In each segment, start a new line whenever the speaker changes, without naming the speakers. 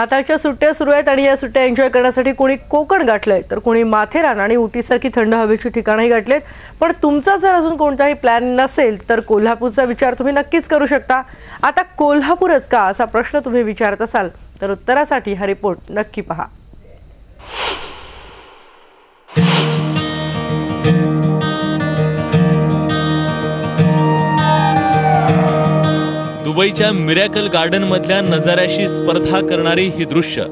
आताच्या सुट्ट्या सुरू आहेत आणि या सुट्ट्या एन्जॉय करण्यासाठी कोणी कोकण गाठलंय तर कोणी माथेरान आणि उटीसारखी थंड हवेची ठिकाणंही गाठलेत. पण तुमचा जर अजून कोणताही प्लॅन नसेल तर कोल्हापूरचा विचार तुम्ही नक्कीच करू शकता. आता कोल्हापूरच का? असा प्रश्न तुम्ही विचारत असाल तर उत्तरासाठी हा रिपोर्ट नक्की पहा.
दुबईच्या मिरॅकल गार्डन मधल्या नजाऱ्याशी स्पर्धा करणारी ही दृश्य.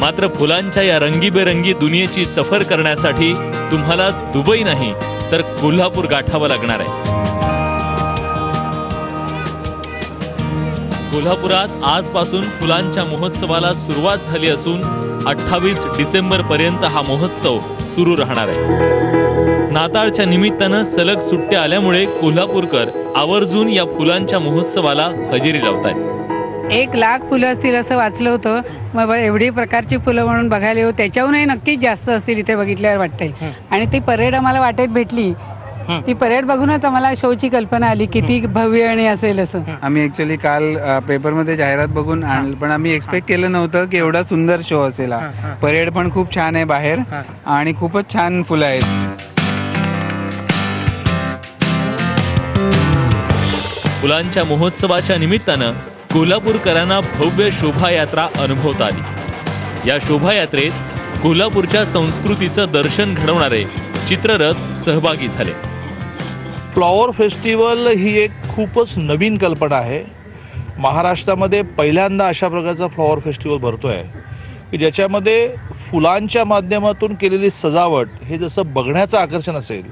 मात्र फुलांच्या या रंगीबेरंगी दुनियेची सफर करण्यासाठी तुम्हाला दुबई नाही तर कोल्हापूर गाठावं लागणार आहे. कोल्हापुरात आजपासून फुलांच्या महोत्सवाला सुरुवात झाली असून अठ्ठावीस डिसेंबर पर्यंत हा महोत्सव सुरू राहणार आहे. नाताळच्या निमित्तानं सलग सुट्ट्या आल्यामुळे कोल्हापूरकर आवर्जून या फुलांच्या महोत्सवाला हजेरी लावतात
एक लाख फुलं असतील असं वाचलं होतं. मग एवढी प्रकारची फुलं म्हणून बघायला येऊ त्याच्याहूनही नक्कीच जास्त असतील इथे बघितल्यावर वाटतंय. आणि ती परेड आम्हाला वाटेत भेटली. ती परेड बघूनच आम्हाला शोची कल्पना आली किती भव्य आणि असेल असं.
आम्ही ऍक्च्युली काल पेपरमध्ये जाहिरात बघून आणलं पण आम्ही एक्सपेक्ट केलं नव्हतं की एवढा सुंदर शो असेल हा. परेड पण खूप छान आहे बाहेर आणि खूपच छान फुलं आहेत.
फुलांच्या महोत्सवाच्या निमित्तानं कोल्हापूरकरांना भव्य शोभायात्रा अनुभवता आली. या शोभायात्रेत कोल्हापूरच्या संस्कृतीचं दर्शन घडवणारे चित्ररथ सहभागी झाले.
फ्लॉवर फेस्टिवल ही एक खूपच नवीन कल्पना आहे. महाराष्ट्रामध्ये पहिल्यांदा अशा प्रकारचा फ्लॉवर फेस्टिवल भरतो आहे की ज्याच्यामध्ये फुलांच्या माध्यमातून केलेली सजावट हे जसं बघण्याचं आकर्षण असेल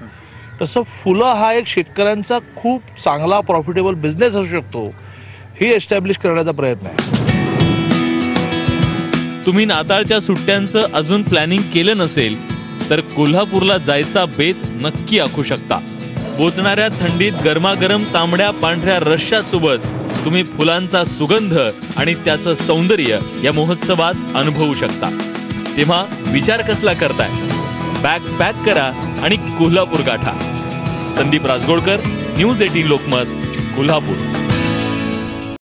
तसं फुलं हा एक शेतकऱ्यांचा खूप चांगला प्रॉफिटेबल बिझनेस असू शकतो ही एस्टॅब्लिश करण्याचा प्रयत्न आहे.
तुम्ही नाताळच्या सुट्ट्यांचं अजून प्लॅनिंग केलं नसेल तर कोल्हापूरला जायचा बेत नक्की आखू शकता. बोचणाऱ्या थंडीत गरमागरम तांबड्या पांढऱ्या रश्यासोबत तुम्ही फुलांचा सुगंध आणि त्याचं सौंदर्य या महोत्सवात अनुभवू शकता. तेव्हा विचार कसला करताय? बॅग पॅक करा आणि Kolhapur गाठा. Sandeep Rajgodkar news eighteen Lokmat Kolhapur.